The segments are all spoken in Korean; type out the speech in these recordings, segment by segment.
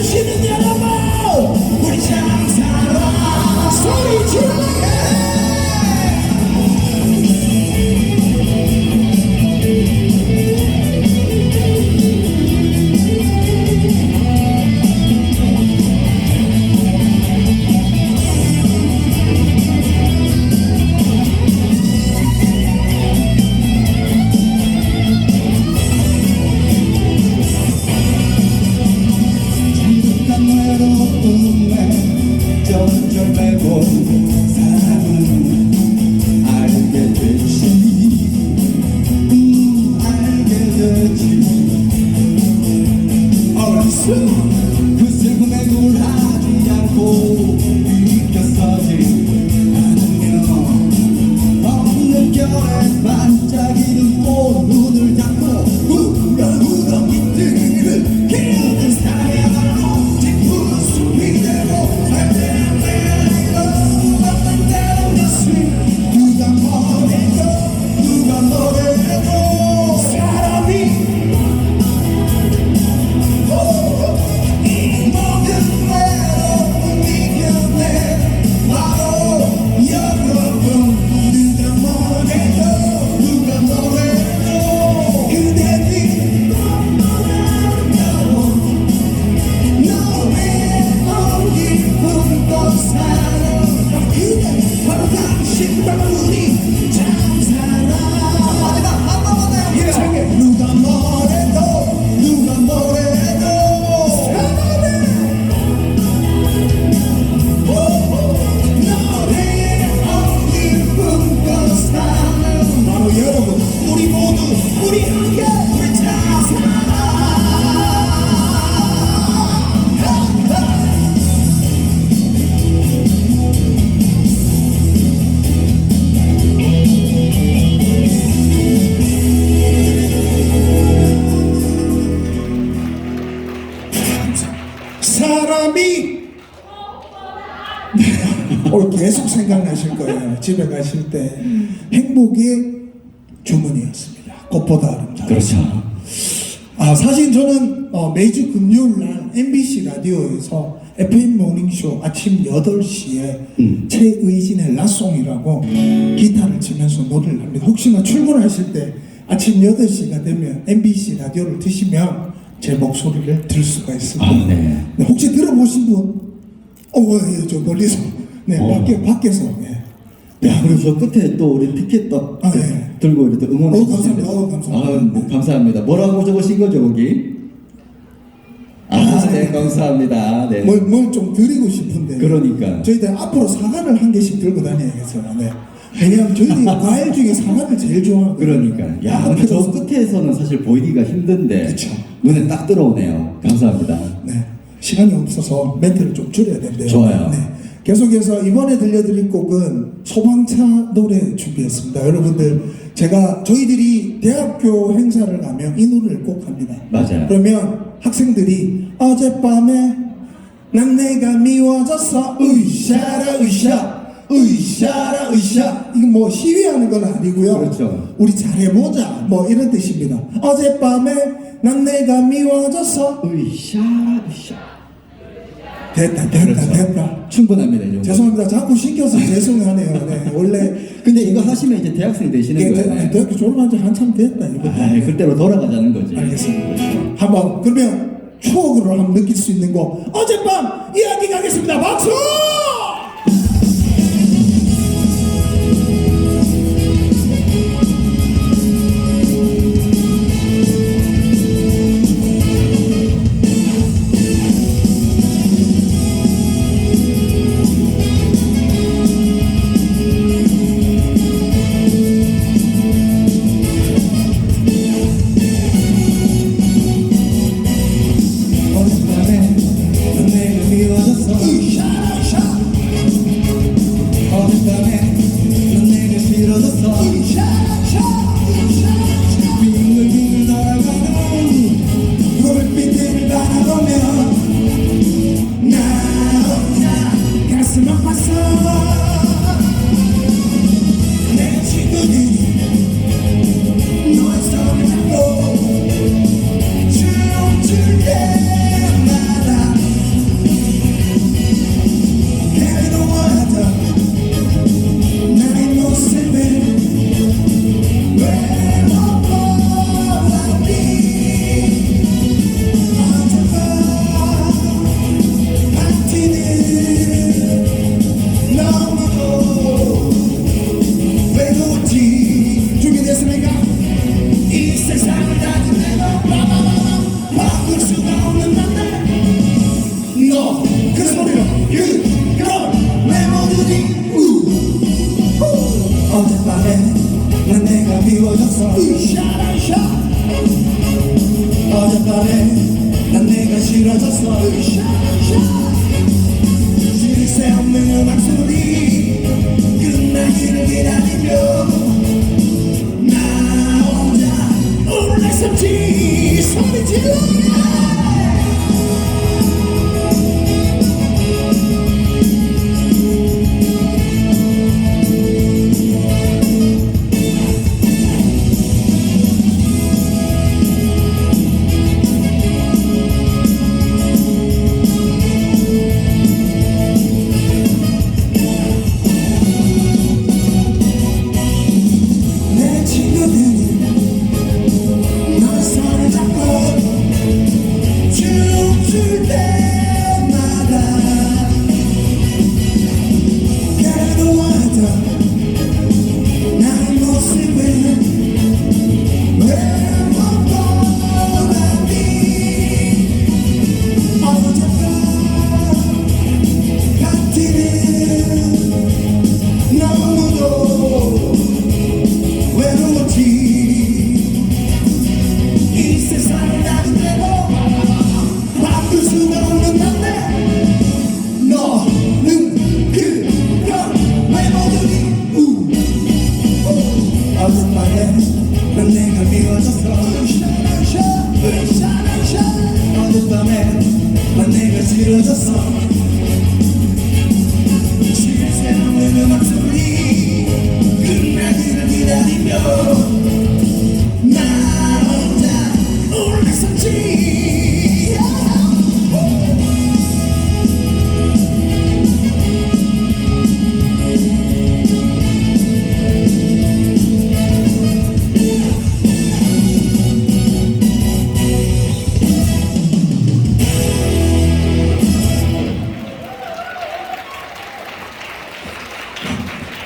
박수 쳐주 계속 생각나실 거예요. 집에 가실 때 행복의 주문이었습니다. 꽃보다 아름다워. 그렇죠. 아 사실 저는 어, 매주 금요일 날 MBC 라디오에서 FM 모닝쇼 아침 8시에 음. 최의진의 라송이라고 기타를 치면서 노래를 합니다. 혹시나 출근하실 때 아침 8시가 되면 MBC 라디오를 드시면 제 목소리를 들을 수가 있습니다. 아, 네. 네, 혹시 들어보신 분? 어, 예, 저 멀리서. 네, 어. 밖에, 밖에서. 예. 야, 저 끝에 또 우리 티켓도 아, 예. 들고 이렇게 또 응원해 어, 주시는데. 감사합니다. 어, 감사합니다. 아, 뭐, 감사합니다. 뭐라고 적으신 거죠, 거기? 아, 아, 네, 네. 감사합니다. 네. 뭘, 뭘 좀 드리고 싶은데. 그러니까. 저희들 앞으로 사과를 한 개씩 들고 다녀야겠어요. 네. 왜냐면 저희들이 과일 중에 사과를 제일 좋아하거든요. 그러니까. 야, 근데 저 끝에서는 사실 보이기가 힘든데. 그쵸. 눈에 딱 들어오네요. 감사합니다. 네. 시간이 없어서 멘트를 좀 줄여야 된대요. 좋아요. 네. 계속해서 이번에 들려드릴 곡은 소방차 노래 준비했습니다. 여러분들 제가 저희들이 대학교 행사를 가면 이 노래를 꼭 합니다. 맞아요. 그러면 학생들이 어젯밤에 난 내가 미워졌어 으쌰라 으쌰 으쌰라 으쌰 이거 뭐 시위하는 건 아니고요. 그렇죠. 우리 잘해보자 뭐 이런 뜻입니다. 어젯밤에 난 내가 미워졌어 으쌰, 으쌰. 됐다 됐다 그렇죠. 됐다. 충분합니다, 이 정도. 죄송합니다. 자꾸 시켜서 죄송하네요. 네, 원래 근데 이거 하시면 이제 대학생 되시는 이게 거예요. 대- 대학교 졸업한 지 한참 됐다 이거. 아, 그때로 돌아가자는 거지. 알겠습니다. 한번 그러면 추억으로 한번 느낄 수 있는 거 어젯밤 이야기 가겠습니다. 박수! Yeah, yeah. 나 혼자 올라섰지. 소리 질러 내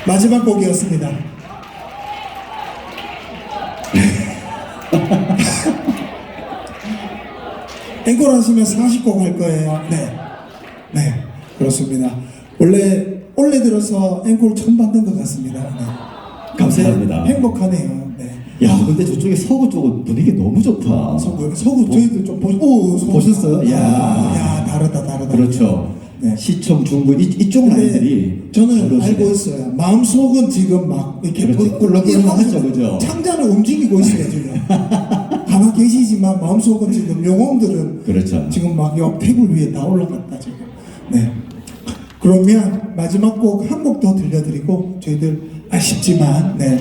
마지막 곡이었습니다. 앵콜 하시면 40곡 할 거예요. 네. 네. 그렇습니다. 원래, 올해 들어서 앵콜 처음 받는 것 같습니다. 네. 감사합니다. 행복하네요. 네. 야 근데 저쪽에 서구 쪽은 분위기 너무 좋다 서구, 서구 저희도 좀 보시, 오. 보셨어요? 야. 야, 다르다, 다르다. 그렇죠 네. 시청 중군 이, 이쪽 근데 라인들이 저는. 알고 있어요. 마음속은 지금 막 이렇게 그렇죠. 꿀렁꿀렁하죠. 하죠, 그죠? 창자는 움직이고 있어요 지금. 가만 계시지만 마음속은 지금 영혼들은 그렇죠 지금 막 옆 테이블 위에 다 올라갔다 지금. 네. 그러면 마지막 곡 한 곡 더 들려드리고 저희들 아쉽지만 네.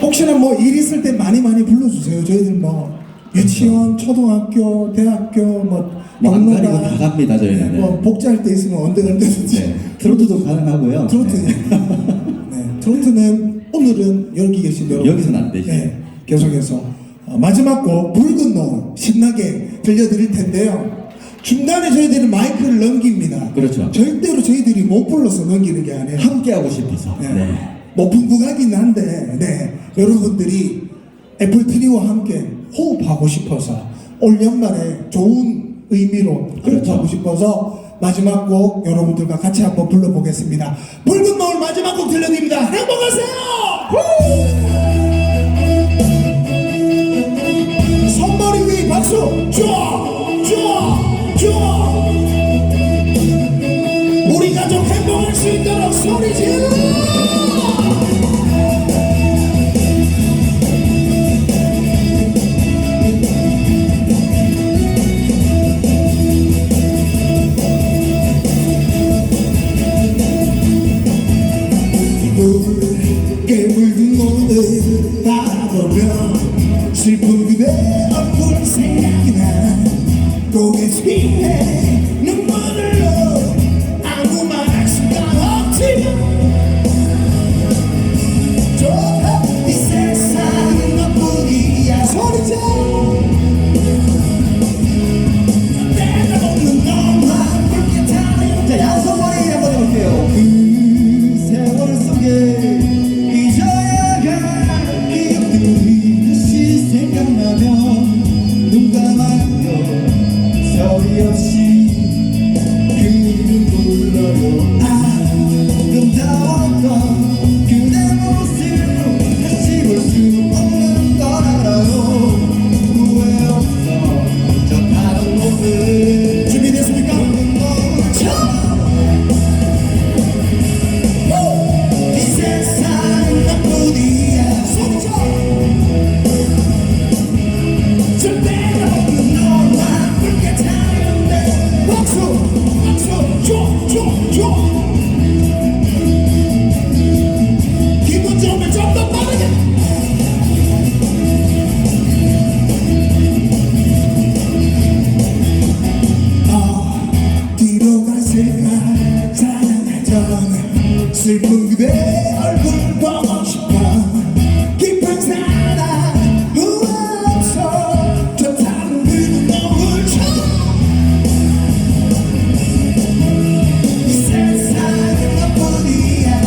혹시나 뭐 일 있을 때 많이 많이 불러주세요. 저희들 뭐 유치원, 초등학교, 대학교 뭐뭐 안 가리고 다 갑니다, 저희는. 네, 뭐 복제할 때 있으면 언제 언제든지 네. 트로트도 가능하고요 트로트. 네. 네. 트로트는 오늘은 여기 계신 여러분. 여기서는 안 되죠. 네. 계속해서 어, 마지막 곡 붉은 노을 신나게 들려드릴 텐데요. 중간에 저희들이 마이크를 넘깁니다. 그렇죠. 절대로 저희들이 못 불러서 넘기는 게 아니에요. 함께 하고 싶어서. 네. 네. 높은 국악이긴 한데, 네. 여러분들이 애플 트리와 함께 호흡하고 싶어서 올 연말에 좋은 의미로 그렇죠. 호흡하고 싶어서 마지막 곡 여러분들과 같이 한번 불러보겠습니다. 붉은 노을 마지막 곡 들려드립니다. 행복하세요! 손머리 위 박수! 쫙! 쫙! 쫙! 우리 가족 행복할 수 있도록 소리 질러! 슬픈 그대 얼굴 보고 싶어 깊은 사랑 후회 없어 좋다는 붉은 노을 이 세상은 너뿐이야.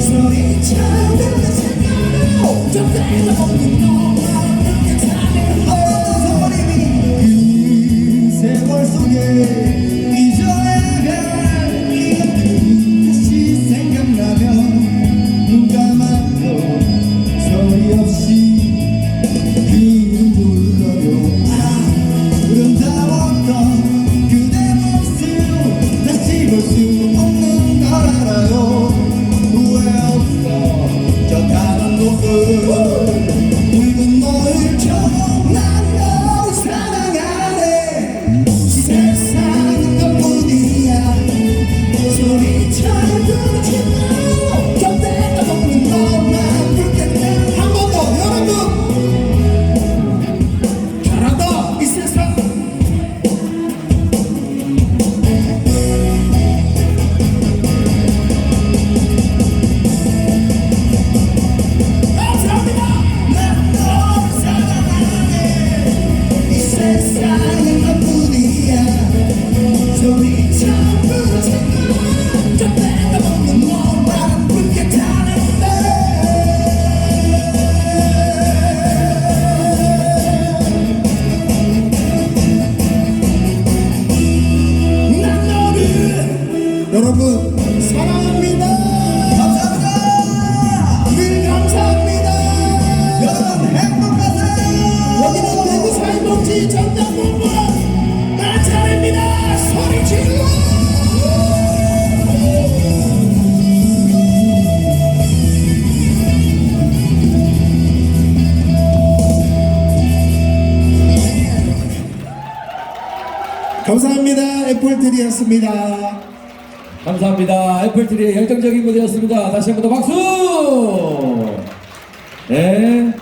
소리쳐 들으세요 저 때가 없는 너만 불쾌하는 그 세월 속에 감사합니다 애플트리였습니다 감사합니다. 애플트리의 열정적인 무대였습니다. 다시 한 번 더 박수! 네.